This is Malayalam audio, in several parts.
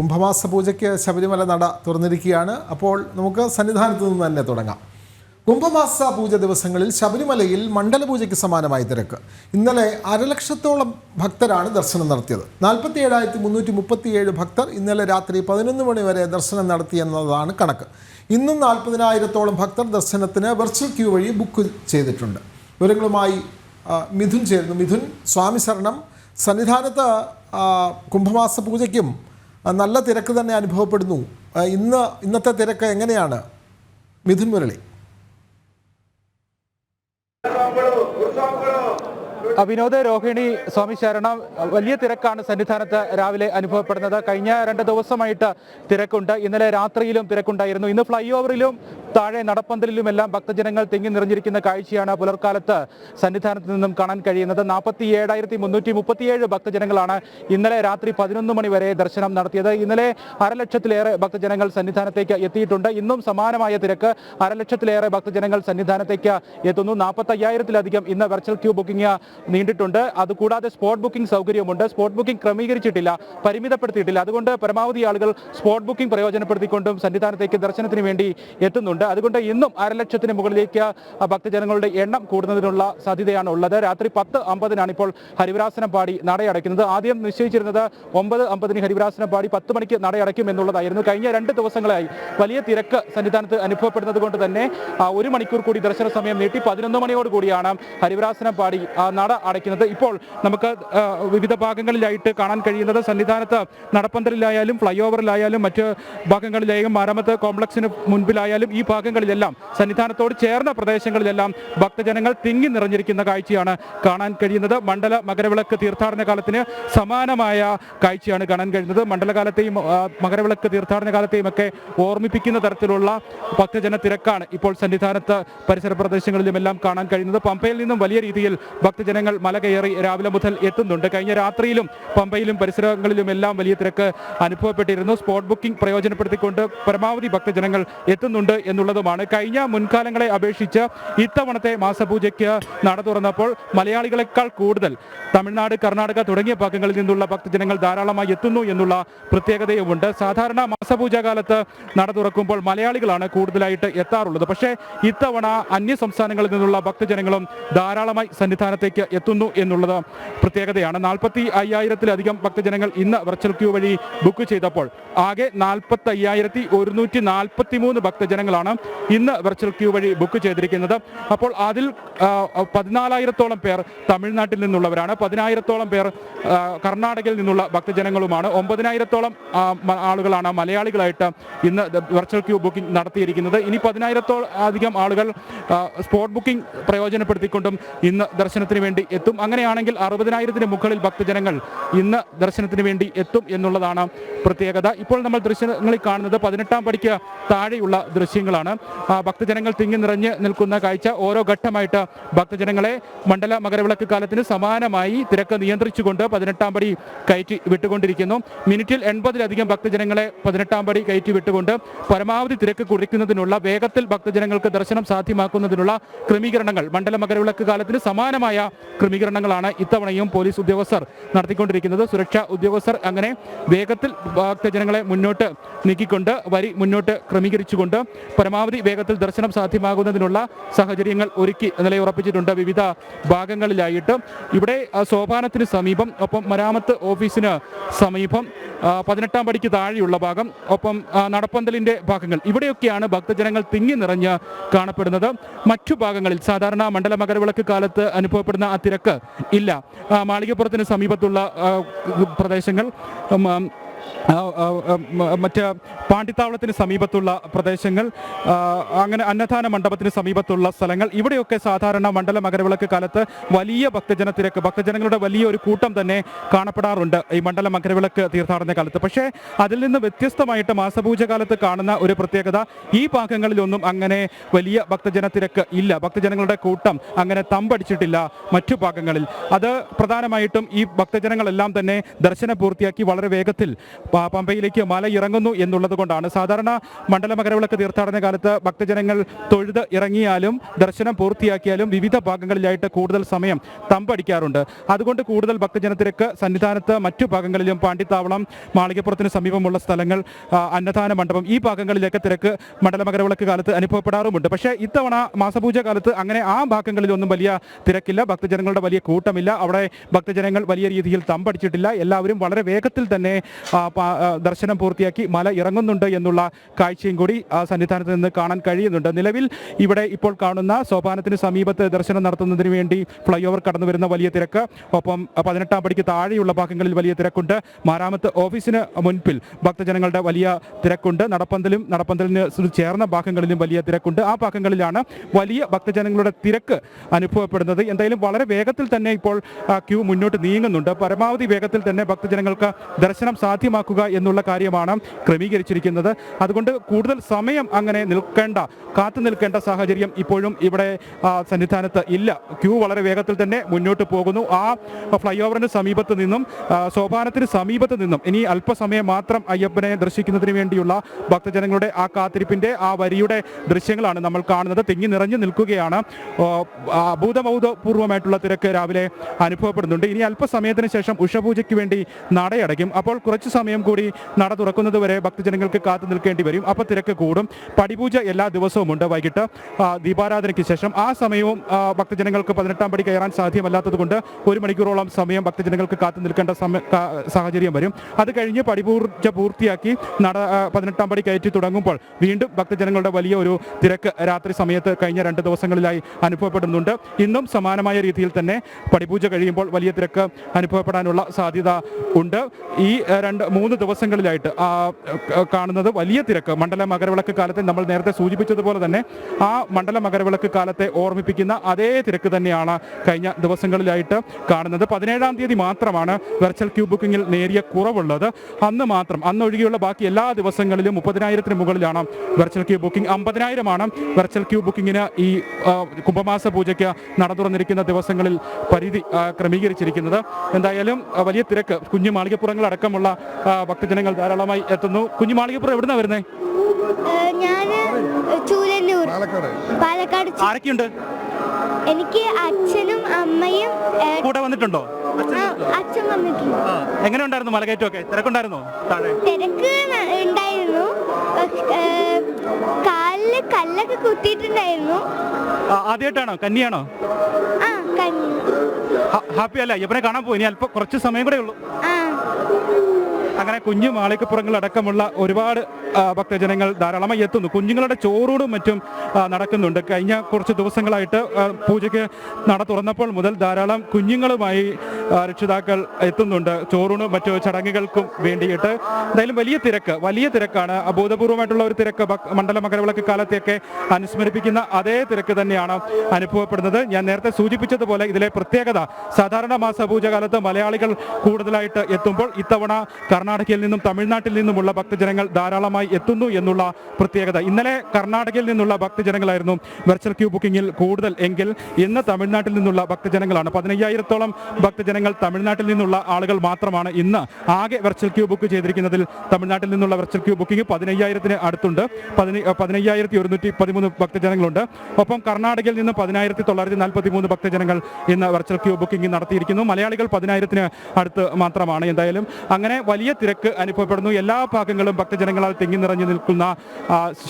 കുംഭമാസ പൂജയ്ക്ക് ശബരിമല നട തുറന്നിരിക്കുകയാണ്. അപ്പോൾ നമുക്ക് സന്നിധാനത്ത് നിന്ന് തന്നെ തുടങ്ങാം. കുംഭമാസ പൂജ ദിവസങ്ങളിൽ ശബരിമലയിൽ മണ്ഡലപൂജയ്ക്ക് സമാനമായി തിരക്ക്. ഇന്നലെ അരലക്ഷത്തോളം ഭക്തരാണ് ദർശനം നടത്തിയത്. നാൽപ്പത്തി ഏഴായിരത്തി മുന്നൂറ്റി മുപ്പത്തിയേഴ് ഭക്തർ ഇന്നലെ രാത്രി പതിനൊന്ന് മണി വരെ ദർശനം നടത്തിയെന്നതാണ് കണക്ക്. ഇന്നും നാൽപ്പതിനായിരത്തോളം ഭക്തർ ദർശനത്തിന് വെർച്വൽ ക്യൂ വഴി ബുക്ക് ചെയ്തിട്ടുണ്ട്. വിവരങ്ങളുമായി മിഥുൻ ചേരുന്നു. മിഥുൻ സ്വാമി ശരണം. സന്നിധാനത്ത് കുംഭമാസ പൂജയ്ക്കും നല്ല തിരക്ക് തന്നെ അനുഭവപ്പെടുന്നു. ഇന്ന് ഇന്നത്തെ തിരക്ക് എങ്ങനെയാണ്? മിഥുൻ മുരളി. വിനോദ രോഹിണി സ്വാമി ശരണം വലിയ തിരക്കാണ് സന്നിധാനത്ത് രാവിലെ അനുഭവപ്പെടുന്നത്. കഴിഞ്ഞ രണ്ട് ദിവസമായിട്ട് തിരക്കുണ്ട്. ഇന്നലെ രാത്രിയിലും തിരക്കുണ്ടായിരുന്നു. ഇന്ന് ഫ്ലൈ ഓവറിലും താഴെ നടപ്പന്തലിലുമെല്ലാം ഭക്തജനങ്ങൾ തിങ്ങി നിറഞ്ഞിരിക്കുന്ന കാഴ്ചയാണ് പുലർക്കാലത്ത് സന്നിധാനത്ത് നിന്നും കാണാൻ കഴിയുന്നത്. നാൽപ്പത്തി ഏഴായിരത്തി മുന്നൂറ്റി മുപ്പത്തിയേഴ് ഭക്തജനങ്ങളാണ് ഇന്നലെ രാത്രി പതിനൊന്ന് മണി വരെ ദർശനം നടത്തിയത്. ഇന്നലെ അരലക്ഷത്തിലേറെ ഭക്തജനങ്ങൾ സന്നിധാനത്തേക്ക് എത്തിയിട്ടുണ്ട്. ഇന്നും സമാനമായ തിരക്ക് അരലക്ഷത്തിലേറെ ഭക്തജനങ്ങൾ സന്നിധാനത്തേക്ക് എത്തുന്നു. നാൽപ്പത്തി അയ്യായിരത്തിലധികം ഇന്ന് വെർച്വൽ ക്യൂ ബുക്കിംഗ് നീണ്ടിട്ടുണ്ട്. അതുകൂടാതെ സ്പോട്ട് ബുക്കിംഗ് സൗകര്യമുണ്ട് സ്പോട്ട് ബുക്കിംഗ് ക്രമീകരിച്ചിട്ടില്ല പരിമിതപ്പെടുത്തിയിട്ടില്ല. അതുകൊണ്ട് പരമാവധി ആളുകൾ സ്പോട്ട് ബുക്കിംഗ് പ്രയോജനപ്പെടുത്തിക്കൊണ്ടും സന്നിധാനത്തേക്ക് ദർശനത്തിന് വേണ്ടി എത്തുന്നുണ്ട്. അതുകൊണ്ട് ഇന്നും അരലക്ഷത്തിന് മുകളിലേക്ക് ഭക്തജനങ്ങളുടെ എണ്ണം കൂടുന്നതിനുള്ള സാധ്യതയാണ് ഉള്ളത് രാത്രി പത്ത് അമ്പതിനാണ് ഇപ്പോൾ ഹരിവരാസനം പാടി നടയടയ്ക്കുന്നത്. ആദ്യം നിശ്ചയിച്ചിരുന്നത് ഒമ്പത് അമ്പതിന് ഹരിവരാസനം പാടി പത്ത് മണിക്ക് നടയടയ്ക്കും എന്നുള്ളതായിരുന്നു. കഴിഞ്ഞ രണ്ട് ദിവസങ്ങളായി വലിയ തിരക്ക് സന്നിധാനത്ത് അനുഭവപ്പെടുന്നത് കൊണ്ട് തന്നെ ഒരു മണിക്കൂർ കൂടി ദർശന സമയം നീട്ടി പതിനൊന്ന് മണിയോട് കൂടിയാണ് ഹരിവരാസനം പാടി നട അടയ്ക്കുന്നത്. ഇപ്പോൾ നമുക്ക് വിവിധ ഭാഗങ്ങളിലായിട്ട് കാണാൻ കഴിയുന്നത് സന്നിധാനത്ത് നടപ്പന്തലിലായാലും ഫ്ലൈ ഓവറിലായാലും മറ്റ് ഭാഗങ്ങളിലായാലും മരമത്ത് കോംപ്ലക്സിന് മുൻപിലായാലും ഈ ഭാഗങ്ങളിലെല്ലാം സന്നിധാനത്തോട് ചേർന്ന പ്രദേശങ്ങളിലെല്ലാം ഭക്തജനങ്ങൾ തിങ്ങി നിറഞ്ഞിരിക്കുന്ന കാഴ്ചയാണ് കാണാൻ കഴിയുന്നത്. മണ്ഡല മകരവിളക്ക് തീർത്ഥാടന കാലത്തിന് സമാനമായ കാഴ്ചയാണ് കാണാൻ കഴിയുന്നത്. മണ്ഡലകാലത്തെയും മകരവിളക്ക് തീർത്ഥാടന കാലത്തെയും ഒക്കെ ഓർമ്മിപ്പിക്കുന്ന തരത്തിലുള്ള ഭക്തജന തിരക്കാണ് ഇപ്പോൾ സന്നിധാനത്ത് പരിസര പ്രദേശങ്ങളിലുമെല്ലാം കാണാൻ കഴിയുന്നത്. പമ്പയിൽ നിന്നും വലിയ രീതിയിൽ ഭക്തജനങ്ങൾ മല കയറി രാവിലെ മുതൽ എത്തുന്നുണ്ട്. കഴിഞ്ഞ രാത്രിയിലും പമ്പയിലും പരിസരങ്ങളിലുമെല്ലാം വലിയ തിരക്ക് അനുഭവപ്പെട്ടിരുന്നു. സ്പോട്ട് ബുക്കിംഗ് പ്രയോജനപ്പെടുത്തിക്കൊണ്ട് പരമാവധി ഭക്തജനങ്ങൾ എത്തുന്നുണ്ട് എന്നുള്ളതുമാണ്. കഴിഞ്ഞ മുൻകാലങ്ങളെ അപേക്ഷിച്ച് ഇത്തവണത്തെ മാസപൂജയ്ക്ക് നട തുറന്നപ്പോൾ മലയാളികളെക്കാൾ കൂടുതൽ തമിഴ്നാട് കർണാടക തുടങ്ങിയ ഭാഗങ്ങളിൽ നിന്നുള്ള ഭക്തജനങ്ങൾ ധാരാളമായി എത്തുന്നു എന്നുള്ള പ്രത്യേകതയുമുണ്ട്. സാധാരണ മാസപൂജാ കാലത്ത് നട തുറക്കുമ്പോൾ മലയാളികളാണ് കൂടുതലായിട്ട് എത്താറുള്ളത്. പക്ഷേ ഇത്തവണ അന്യ സംസ്ഥാനങ്ങളിൽ നിന്നുള്ള ഭക്തജനങ്ങളും ധാരാളമായി സന്നിധാനത്തേക്ക് എത്തുന്നു എന്നുള്ളത് പ്രത്യേകതയാണ്. നാൽപ്പത്തി അയ്യായിരത്തിലധികം ഭക്തജനങ്ങൾ ഇന്ന് വെർച്വൽ ക്യൂ വഴി ബുക്ക് ചെയ്തപ്പോൾ ആകെ നാൽപ്പത്തി അയ്യായിരത്തി ഒരുന്നൂറ്റി നാൽപ്പത്തി മൂന്ന് ഭക്തജനങ്ങളാണ് ഇന്ന് വെർച്വൽ ക്യൂ വഴി ബുക്ക് ചെയ്തിരിക്കുന്നത്. അപ്പോൾ അതിൽ പതിനാലായിരത്തോളം പേർ തമിഴ്നാട്ടിൽ നിന്നുള്ളവരാണ്. പതിനായിരത്തോളം പേർ കർണാടകയിൽ നിന്നുള്ള ഭക്തജനങ്ങളുമാണ്. ഒമ്പതിനായിരത്തോളം ആളുകളാണ് മലയാളികളായിട്ട് ഇന്ന് വെർച്വൽ ക്യൂ ബുക്കിംഗ് നടത്തിയിരിക്കുന്നത്. ഇനി പതിനായിരത്തോളം അധികം ആളുകൾ സ്പോട്ട് ബുക്കിംഗ് പ്രയോജനപ്പെടുത്തിക്കൊണ്ടും ഇന്ന് ദർശനത്തിന് വേണ്ടി എത്തും. അങ്ങനെയാണെങ്കിൽ അറുപതിനായിരത്തിന് മുകളിൽ ഭക്തജനങ്ങൾ ഇന്ന് ദർശനത്തിന് വേണ്ടി എത്തും എന്നുള്ളതാണ് പ്രത്യേകത. ഇപ്പോൾ നമ്മൾ ദൃശ്യങ്ങളിൽ കാണുന്നത് പതിനെട്ടാം പടിക്ക് താഴെയുള്ള ദൃശ്യങ്ങളാണ്. ആ, ഭക്തജനങ്ങൾ തിങ്ങി നിറഞ്ഞ് നിൽക്കുന്ന കാഴ്ച ഓരോ ഘട്ടമായിട്ട് ഭക്തജനങ്ങളെ മണ്ഡല മകരവിളക്ക് കാലത്തിന് സമാനമായി തിരക്ക് നിയന്ത്രിച്ചുകൊണ്ട് പതിനെട്ടാം പടി കയറ്റി വിട്ടുകൊണ്ടിരിക്കുന്നു. മിനിറ്റിൽ എൺപതിലധികം ഭക്തജനങ്ങളെ പതിനെട്ടാം പടി കയറ്റി വിട്ടുകൊണ്ട് പരമാവധി തിരക്ക് കുറയ്ക്കുന്നതിനുള്ള വേഗത്തിൽ ഭക്തജനങ്ങൾക്ക് ദർശനം സാധ്യമാക്കുന്നതിനുള്ള ക്രമീകരണങ്ങൾ മണ്ഡല മകരവിളക്ക് കാലത്തിന് സമാനമായ ക്രമീകരണങ്ങളാണ് ഇത്തവണയും പോലീസ് ഉദ്യോഗസ്ഥർ നടത്തിക്കൊണ്ടിരിക്കുന്നത്. സുരക്ഷാ ഉദ്യോഗസ്ഥർ അങ്ങനെ വേഗത്തിൽ ഭക്തജനങ്ങളെ മുന്നോട്ട് നീക്കിക്കൊണ്ട് വരി മുന്നോട്ട് ക്രമീകരിച്ചുകൊണ്ട് പരമാവധി വേഗത്തിൽ ദർശനം സാധ്യമാകുന്നതിനുള്ള സാഹചര്യങ്ങൾ ഒരുക്കി നിലയുറപ്പിച്ചിട്ടുണ്ട് വിവിധ ഭാഗങ്ങളിലായിട്ട്. ഇവിടെ സോപാനത്തിന് സമീപം ഒപ്പം മരാമത്ത് ഓഫീസിന് സമീപം പതിനെട്ടാം പടിക്ക് താഴെയുള്ള ഭാഗം ഒപ്പം നടപ്പന്തലിന്റെ ഭാഗങ്ങൾ. ഇവിടെയൊക്കെയാണ് ഭക്തജനങ്ങൾ തിങ്ങി നിറഞ്ഞ് കാണപ്പെടുന്നത്. മറ്റു ഭാഗങ്ങളിൽ സാധാരണ മണ്ഡല മകരവിളക്ക് കാലത്ത് അനുഭവപ്പെടുന്ന ആ തിരക്ക് ഇല്ല. മാളികപ്പുറത്തിന് സമീപത്തുള്ള പ്രദേശങ്ങൾ മറ്റ് പാണ്ടിത്താവളത്തിന് സമീപത്തുള്ള പ്രദേശങ്ങൾ അങ്ങനെ അന്നദാന മണ്ഡപത്തിന് സമീപത്തുള്ള സ്ഥലങ്ങൾ. ഇവിടെയൊക്കെ സാധാരണ മണ്ഡല മകരവിളക്ക് കാലത്ത് വലിയ ഭക്തജന തിരക്ക് ഭക്തജനങ്ങളുടെ വലിയ ഒരു കൂട്ടം തന്നെ കാണപ്പെടാറുണ്ട് ഈ മണ്ഡല മകരവിളക്ക് തീർത്ഥാടന കാലത്ത്. പക്ഷേ അതിൽ നിന്ന് വ്യത്യസ്തമായിട്ട് മാസപൂജ കാലത്ത് കാണുന്ന ഒരു പ്രത്യേകത ഈ ഭാഗങ്ങളിലൊന്നും അങ്ങനെ വലിയ ഭക്തജന തിരക്ക് ഇല്ല. ഭക്തജനങ്ങളുടെ കൂട്ടം അങ്ങനെ തമ്പടിച്ചിട്ടില്ല മറ്റു ഭാഗങ്ങളിൽ. അത് പ്രധാനമായിട്ടും ഈ ഭക്തജനങ്ങളെല്ലാം തന്നെ ദർശനം പൂർത്തിയാക്കി വളരെ വേഗത്തിൽ പമ്പയിലേക്ക് മല ഇറങ്ങുന്നു എന്നുള്ളത് കൊണ്ടാണ്. സാധാരണ മണ്ഡല മകരവിളക്ക് തീർത്ഥാടന കാലത്ത് ഭക്തജനങ്ങൾ തൊഴുത് ഇറങ്ങിയാലും ദർശനം പൂർത്തിയാക്കിയാലും വിവിധ ഭാഗങ്ങളിലായിട്ട് കൂടുതൽ സമയം തമ്പടിക്കാറുണ്ട്. അതുകൊണ്ട് കൂടുതൽ ഭക്തജനത്തിരക്ക് സന്നിധാനത്ത് മറ്റു ഭാഗങ്ങളിലും പാണ്ടിത്താവളം മാളികപ്പുറത്തിന് സമീപമുള്ള സ്ഥലങ്ങൾ അന്നദാന മണ്ഡപം ഈ ഭാഗങ്ങളിലൊക്കെ തിരക്ക് മണ്ഡല മകരവിളക്ക് കാലത്ത് അനുഭവപ്പെടാറുമുണ്ട്. പക്ഷേ ഇത്തവണ മാസപൂജ കാലത്ത് അങ്ങനെ ആ ഭാഗങ്ങളിലൊന്നും വലിയ തിരക്കില്ല. ഭക്തജനങ്ങളുടെ വലിയ കൂട്ടമില്ല. അവിടെ ഭക്തജനങ്ങൾ വലിയ രീതിയിൽ തമ്പടിച്ചിട്ടില്ല. എല്ലാവരും വളരെ വേഗത്തിൽ തന്നെ ദർശനം പൂർത്തിയാക്കി മല ഇറങ്ങുന്നുണ്ട് എന്നുള്ള കാഴ്ചയും കൂടി ആ സന്നിധാനത്ത് നിന്ന് കാണാൻ കഴിയുന്നുണ്ട്. നിലവിൽ ഇവിടെ ഇപ്പോൾ കാണുന്ന സോപാനത്തിന് സമീപത്ത് ദർശനം നടത്തുന്നതിന് വേണ്ടി ഫ്ലൈ ഓവർ കടന്നു വരുന്ന വലിയ തിരക്ക്. ഒപ്പം പതിനെട്ടാം പടിക്ക് താഴെയുള്ള ഭാഗങ്ങളിൽ വലിയ തിരക്കുണ്ട്. മാരാമത്ത് ഓഫീസിന് മുൻപിൽ ഭക്തജനങ്ങളുടെ വലിയ തിരക്കുണ്ട്. നടപ്പന്തലും നടപ്പന്തലിന് ചേർന്ന ഭാഗങ്ങളിലും വലിയ തിരക്കുണ്ട്. ആ ഭാഗങ്ങളിലാണ് വലിയ ഭക്തജനങ്ങളുടെ തിരക്ക് അനുഭവപ്പെടുന്നത്. എന്തായാലും വളരെ വേഗത്തിൽ തന്നെ ഇപ്പോൾ ക്യൂ മുന്നോട്ട് നീങ്ങുന്നുണ്ട്. പരമാവധി വേഗത്തിൽ തന്നെ ഭക്തജനങ്ങൾക്ക് ദർശനം സാധ്യമാക്കുക എന്നുള്ള കാര്യമാണ് ക്രമീകരിച്ചിരിക്കുന്നത്. അതുകൊണ്ട് കൂടുതൽ സമയം അങ്ങനെ നിൽക്കേണ്ട കാത്തു നിൽക്കേണ്ട സാഹചര്യം ഇപ്പോഴും ഇവിടെ സന്നിധാനത്ത് ഇല്ല. ക്യൂ വളരെ വേഗത്തിൽ തന്നെ മുന്നോട്ട് പോകുന്നു. ആ ഫ്ലൈ ഓവറിന് സമീപത്ത് നിന്നും സോപാനത്തിന് സമീപത്ത് നിന്നും ഇനി അല്പസമയം മാത്രം അയ്യപ്പനെ ദർശിക്കുന്നതിന് വേണ്ടിയുള്ള ഭക്തജനങ്ങളുടെ ആ കാത്തിരിപ്പിന്റെ ആ വരിയുടെ ദൃശ്യങ്ങളാണ് നമ്മൾ കാണുന്നത്. തിങ്ങി നിറഞ്ഞു നിൽക്കുകയാണ്. അഭൂതപൂർവമായിട്ടുള്ള തിരക്ക് രാവിലെ അനുഭവപ്പെടുന്നുണ്ട്. ഇനി അല്പസമയത്തിന് ശേഷം ഉഷപൂജയ്ക്ക് വേണ്ടി നടയടയ്ക്കും. അപ്പോൾ കുറച്ച് സമയം കൂടി നട തുറക്കുന്നത് വരെ ഭക്തജനങ്ങൾക്ക് കാത്തു നിൽക്കേണ്ടി വരും. അപ്പോൾ തിരക്ക് കൂടും. പടിപൂജ എല്ലാ ദിവസവും ഉണ്ട് വൈകിട്ട്. ദീപാരാധനയ്ക്ക് ശേഷം. ആ സമയവും ഭക്തജനങ്ങൾക്ക് പതിനെട്ടാം പടി കയറാൻ സാധ്യമല്ലാത്തതുകൊണ്ട് ഒരു മണിക്കൂറോളം സമയം ഭക്തജനങ്ങൾക്ക് കാത്തു നിൽക്കേണ്ട സാഹചര്യം വരും. അത് കഴിഞ്ഞ് പടിപൂർജ പൂർത്തിയാക്കി നട പതിനെട്ടാം പടി കയറ്റി തുടങ്ങുമ്പോൾ വീണ്ടും ഭക്തജനങ്ങളുടെ വലിയ ഒരു തിരക്ക് രാത്രി സമയത്ത് കഴിഞ്ഞ രണ്ട് ദിവസങ്ങളിലായി അനുഭവപ്പെടുന്നുണ്ട്. ഇന്നും സമാനമായ രീതിയിൽ തന്നെ പടിപൂജ കഴിയുമ്പോൾ വലിയ തിരക്ക് അനുഭവപ്പെടാനുള്ള സാധ്യത ഉണ്ട്. ഈ രണ്ട് മൂന്ന് ദിവസങ്ങളിലായിട്ട് കാണുന്നത് വലിയ തിരക്ക്. മണ്ഡല മകരവിളക്ക് കാലത്തെ നമ്മൾ നേരത്തെ സൂചിപ്പിച്ചതുപോലെ തന്നെ ആ മണ്ഡല മകരവിളക്ക് കാലത്തെ ഓർമ്മിപ്പിക്കുന്ന അതേ തിരക്ക് തന്നെയാണ് കഴിഞ്ഞ ദിവസങ്ങളിലായിട്ട് കാണുന്നത്. പതിനേഴാം തീയതി മാത്രമാണ് വെർച്വൽ ക്യൂ ബുക്കിങ്ങിൽ നേരിയ കുറവുള്ളത്. അന്ന് മാത്രം അന്നൊഴികെയുള്ള ബാക്കി എല്ലാ ദിവസങ്ങളിലും മുപ്പതിനായിരത്തിന് മുകളിലാണ് വെർച്വൽ ക്യൂ ബുക്കിംഗ്. അമ്പതിനായിരമാണ് വെർച്വൽ ക്യൂ ബുക്കിങ്ങിന് ഈ കുംഭമാസ പൂജയ്ക്ക് നട തുറന്നിരിക്കുന്ന ദിവസങ്ങളിൽ പരിധി ക്രമീകരിച്ചിരിക്കുന്നത്. എന്തായാലും വലിയ തിരക്ക്. കുഞ്ഞു മാളികപ്പുറങ്ങൾ അടക്കമുള്ള ഭക്തജനങ്ങൾ ധാരാളമായി എത്തുന്നു. കുഞ്ഞു മാളികപ്പുറം എവിടുന്നാ വരുന്നത് ഞാൻ ചൂലന്നൂർ. പാലക്കാട്. ആരൊക്കെയുണ്ട്? എനിക്ക് അച്ഛനും അമ്മയും കൂടെ വന്നിട്ടുണ്ടോ? അച്ഛൻ വന്നിട്ടുണ്ട്. എങ്ങനെ ഉണ്ടായിരുന്നു മലകയറ്റമൊക്കെ? തിരക്കുണ്ടായിരുന്നോ തിരക്ക് ഉണ്ടായിരുന്നു. കാലിൽ കല്ലൊക്കെ കുത്തിയിട്ടുണ്ടായിരുന്നു. ആദ്യമായിട്ടാണോ കന്നിയാണോ? ഹാപ്പി അല്ല? അയ്യപ്പനെ കാണാൻ പോയി. ഇനി അല്പം കുറച്ച് സമയം കൂടെ ഉള്ളൂ. ആ. അങ്ങനെ കുഞ്ഞു മാളികപ്പുറങ്ങൾ അടക്കമുള്ള ഒരുപാട് ഭക്തജനങ്ങൾ ധാരാളമായി എത്തുന്നു. കുഞ്ഞുങ്ങളുടെ ചോറൂടും മറ്റും നടക്കുന്നുണ്ട്. കഴിഞ്ഞ കുറച്ച് ദിവസങ്ങളായിട്ട് പൂജയ്ക്ക് നട തുറന്നപ്പോൾ മുതൽ ധാരാളം കുഞ്ഞുങ്ങളുമായി രക്ഷിതാക്കൾ എത്തുന്നുണ്ട്. ചോറൂണും മറ്റു ചടങ്ങുകൾക്കും വേണ്ടിയിട്ട്. എന്തായാലും വലിയ തിരക്ക് വലിയ തിരക്കാണ്. അഭൂതപൂർവമായിട്ടുള്ള ഒരു തിരക്ക് മണ്ഡല മകരവിളക്ക് കാലത്തെയൊക്കെ അനുസ്മരിപ്പിക്കുന്ന അതേ തിരക്ക് തന്നെയാണ് അനുഭവപ്പെടുന്നത്. ഞാൻ നേരത്തെ സൂചിപ്പിച്ചതുപോലെ ഇതിലെ പ്രത്യേകത സാധാരണ മാസ പൂജ കാലത്ത് മലയാളികൾ കൂടുതലായിട്ട് എത്തുമ്പോൾ ഇത്തവണ കർണാടകയിൽ നിന്നും തമിഴ്നാട്ടിൽ നിന്നുമുള്ള ഭക്തജനങ്ങൾ ധാരാളമായി എത്തുന്നു എന്നുള്ള പ്രത്യേകത. ഇന്നലെ കർണാടകയിൽ നിന്നുള്ള ഭക്തജനങ്ങളായിരുന്നു വെർച്വൽ ക്യൂ ബുക്കിംഗിൽ കൂടുതൽ എങ്കിൽ ഇന്ന് തമിഴ്നാട്ടിൽ നിന്നുള്ള ഭക്തജനങ്ങളാണ്. പതിനയ്യായിരത്തോളം ഭക്തജനങ്ങൾ തമിഴ്നാട്ടിൽ നിന്നുള്ള ആളുകൾ മാത്രമാണ് ഇന്ന് ആകെ വെർച്വൽ ക്യൂ ബുക്ക് ചെയ്തിരിക്കുന്നതിൽ തമിഴ്നാട്ടിൽ നിന്നുള്ള വെർച്വൽ ക്യൂ ബുക്കിംഗ് പതിനയ്യായിരത്തിന് അടുത്തുണ്ട്. പതിന- പതിനയ്യായിരത്തി ഒരുന്നൂറ്റി പതിമൂന്ന് ഭക്തജനങ്ങളുണ്ട്. ഒപ്പം കർണാടകയിൽ നിന്ന് പതിനായിരത്തി തൊള്ളായിരത്തി നാൽപ്പത്തി മൂന്ന് ഭക്തജനങ്ങൾ ഇന്ന് വെർച്വൽ ക്യൂ ബുക്കിംഗ് നടത്തിയിരിക്കുന്നു. മലയാളികൾ പതിനായിരത്തിന് അടുത്ത് മാത്രമാണ് എന്തായാലും. അങ്ങനെ വലിയ തിരക്ക് അനുഭവപ്പെടുന്നു. എല്ലാ ഭാഗങ്ങളും ഭക്തജനങ്ങളാൽ തിങ്ങി നിറഞ്ഞു നിൽക്കുന്ന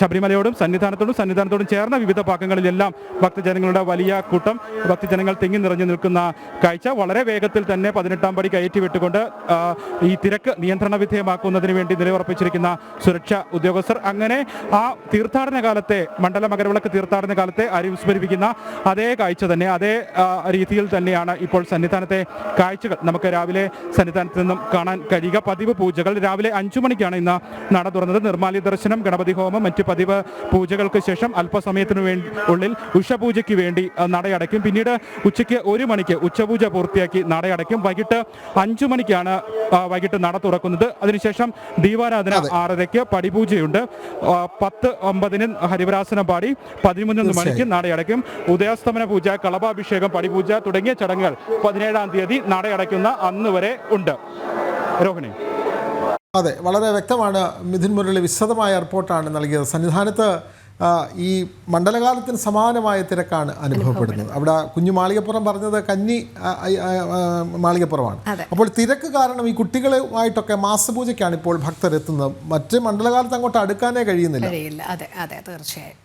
ശബരിമലയോടും സന്നിധാനത്തോടും സന്നിധാനത്തോടും ചേർന്ന വിവിധ ഭാഗങ്ങളിലെല്ലാം ഭക്തജനങ്ങളുടെ വലിയ കൂട്ടം ഭക്തജനങ്ങൾ തിങ്ങി നിറഞ്ഞു നിൽക്കുന്ന കാഴ്ച. വളരെ വേഗത്തിൽ തന്നെ പതിനെട്ടാം പടി കയറ്റി വിട്ടുകൊണ്ട് ഈ തിരക്ക് നിയന്ത്രണ വിധേയമാക്കുന്നതിന് വേണ്ടി നിലയുറപ്പിച്ചിരിക്കുന്ന സുരക്ഷാ ഉദ്യോഗസ്ഥർ. അങ്ങനെ ആ തീർത്ഥാടന കാലത്തെ മണ്ഡല മകരവിളക്ക് തീർത്ഥാടന കാലത്തെ അനുസ്മരിപ്പിക്കുന്ന അതേ കാഴ്ച തന്നെ അതേ രീതിയിൽ തന്നെയാണ് ഇപ്പോൾ സന്നിധാനത്തെ കാഴ്ചകൾ നമുക്ക് രാവിലെ സന്നിധാനത്ത് നിന്നും കാണാൻ കഴിയുക. പതിവ് പൂജകൾ. രാവിലെ അഞ്ചു മണിക്കാണ് ഇന്ന് നട തുറന്നത്. നിർമ്മാല്യ ദർശനം ഗണപതി ഹോമം മറ്റ് പതിവ് പൂജകൾക്ക് ശേഷം അല്പസമയത്തിനു വേണ്ടി ഉള്ളിൽ ഉഷപൂജയ്ക്ക് വേണ്ടി നടയടയ്ക്കും. പിന്നീട് ഉച്ചയ്ക്ക് ഒരു മണിക്ക് ഉച്ചപൂജ പൂർത്തിയാക്കി നടയടയ്ക്കും. വൈകിട്ട് അഞ്ചു മണിക്കാണ് വൈകിട്ട് നട തുറക്കുന്നത്. അതിനുശേഷം ദീപാരാധന ആറരയ്ക്ക് പടിപൂജയുണ്ട്. പത്ത് ഒമ്പതിന് ഹരിവരാസനം പാടി പതിമൂന്ന് മണിക്ക് നടയടയ്ക്കും. ഉദയാസ്തമന പൂജ കളഭാഭിഷേകം പടിപൂജ തുടങ്ങിയ ചടങ്ങുകൾ പതിനേഴാം തീയതി നടയടയ്ക്കുന്ന അന്ന് വരെ ഉണ്ട്. രോഹിണി. അതെ വളരെ വ്യക്തമാണ്. മിഥുൻ മുരളി വിശദമായ റിപ്പോർട്ടാണ് നൽകിയത്. സന്നിധാനത്ത് ഈ മണ്ഡലകാലത്തിന് സമാനമായ തിരക്കാണ് അനുഭവപ്പെടുന്നത്. അവിടെ കുഞ്ഞു മാളികപ്പുറം പറഞ്ഞത് കന്നി മാളികപ്പുറമാണ്. അപ്പോൾ തിരക്ക് കാരണം ഈ കുട്ടികളുമായിട്ടൊക്കെ മാസപൂജയ്ക്കാണ് ഇപ്പോൾ ഭക്തർ എത്തുന്നത് മറ്റ് മണ്ഡലകാലത്ത് അങ്ങോട്ട് അടുക്കാനേ കഴിയുന്നില്ല. അതെ അതെ തീർച്ചയായും.